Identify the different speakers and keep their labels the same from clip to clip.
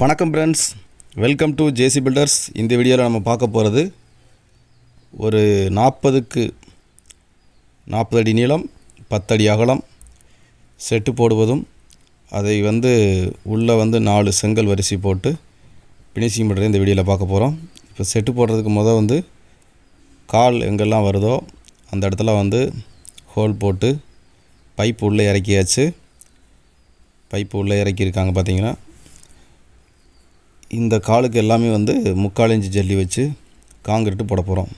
Speaker 1: வணக்கம் friends welcome to JC builders இந்த வீடியோவில் நம்ம பார்க்க போகிறது ஒரு நாற்பதுக்கு நாற்பது அடி நீளம் பத்தடி அகலம் செட்டு போடுவதும் அதை வந்து உள்ளே வந்து நாலு செங்கல் வரிசை போட்டு ஃபினிஷிங் பண்ணுறது இந்த வீடியோவில் பார்க்க போகிறோம் இப்போ செட்டு போடுறதுக்கு முத வந்து கால் எங்கெல்லாம் வருதோ அந்த இடத்துல வந்து ஹோல் போட்டு பைப் உள்ளே இறக்கியாச்சு. பைப்பு உள்ளே இறக்கியிருக்காங்க பார்த்தீங்கன்னா இந்த காலுக்கு எல்லாமே வந்து முக்கால் இன்ச்சு ஜல்லி வச்சு காங்கிரட்டு போட போகிறோம்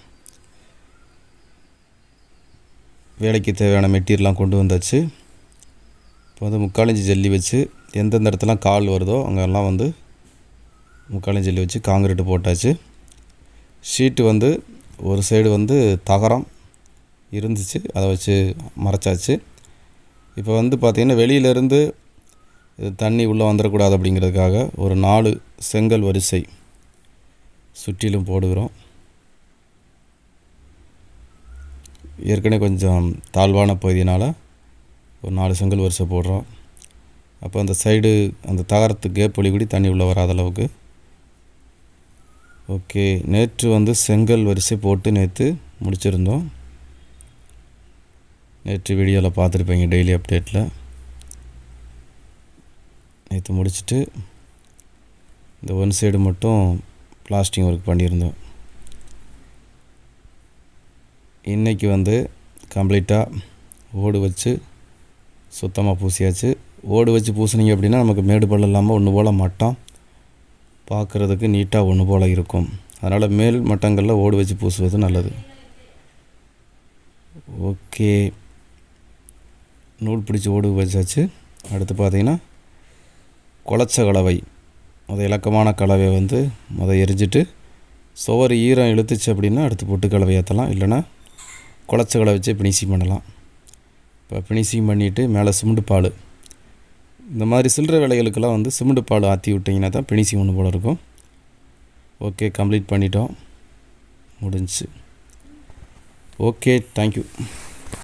Speaker 1: வேலைக்கு தேவையான மெட்டீரியல்லாம் கொண்டு வந்தாச்சு. இப்போ வந்து முக்கால் ஜல்லி வச்சு எந்தெந்த இடத்துலாம் கால் வருதோ அங்கெல்லாம் வந்து முக்காலஞ்சி ஜல்லி வச்சு காங்கிரீட்டு போட்டாச்சு. ஷீட்டு வந்து ஒரு சைடு வந்து தகரம் இருந்துச்சு. அதை வச்சு மறைச்சாச்சு. இப்போ வந்து பார்த்திங்கன்னா வெளியிலேருந்து தண்ணி உள்ளே வந்துடக்கூடாது அப்படிங்கிறதுக்காக ஒரு நாலு செங்கல் வரிசை சுற்றிலும் போடுகிறோம். ஏற்கனவே கொஞ்சம் தாழ்வான பகுதியினால் ஒரு நாலு செங்கல் வரிசை போடுறோம். அப்போ அந்த சைடு அந்த தகரத்து கேப் வழி கூடி தண்ணி உள்ளே வராத அளவுக்கு. ஓகே நேற்று வந்து செங்கல் வரிசை போட்டு நேற்று முடிச்சிருந்தோம். நேற்று வீடியோவில் பார்த்துருப்பீங்க டெய்லி அப்டேட்டில். நேற்று முடிச்சுட்டு இந்த ஒன் சைடு மட்டும் பிளாஸ்டிங் ஒர்க் பண்ணியிருந்தோம். இன்றைக்கி வந்து கம்ப்ளீட்டாக ஓடு வச்சு சுத்தமாக பூசியாச்சு. ஓடு வச்சு பூசுனீங்க அப்படின்னா நமக்கு மேடு பள்ளம் இல்லாமல் ஒன்று போல் மட்டம் பார்க்குறதுக்கு நீட்டாக ஒன்று போல் இருக்கும். அதனால் மேல் மட்டங்களில் ஓடு வச்சு பூசுவது நல்லது. ஓகே. நூல் பிடிச்சி ஓடு வச்சாச்சு. அடுத்து பார்த்தீங்கன்னா குளச்ச கலவை முத இலக்கமான கலவையை வந்து முத எரிஞ்சிட்டு சுவர் ஈரம் இழுத்துச்சு அப்படின்னா அடுத்து பொட்டு கலவை ஏற்றலாம் இல்லைன்னா குளச்ச கலவை வச்சு ஃபினிஷிங் பண்ணலாம். இப்போ ஃபினிஷிங் பண்ணிவிட்டு மேலே சிமெண்ட் பால். இந்த மாதிரி சில்லற வேலைகளுக்கெல்லாம் வந்து சிமெண்ட் பால் ஆற்றி விட்டிங்கன்னா தான் ஃபினிஷிங் ஒன்று போல் இருக்கும். ஓகே கம்ப்ளீட் பண்ணிட்டோம். முடிஞ்சு ஓகே தேங்க்யூ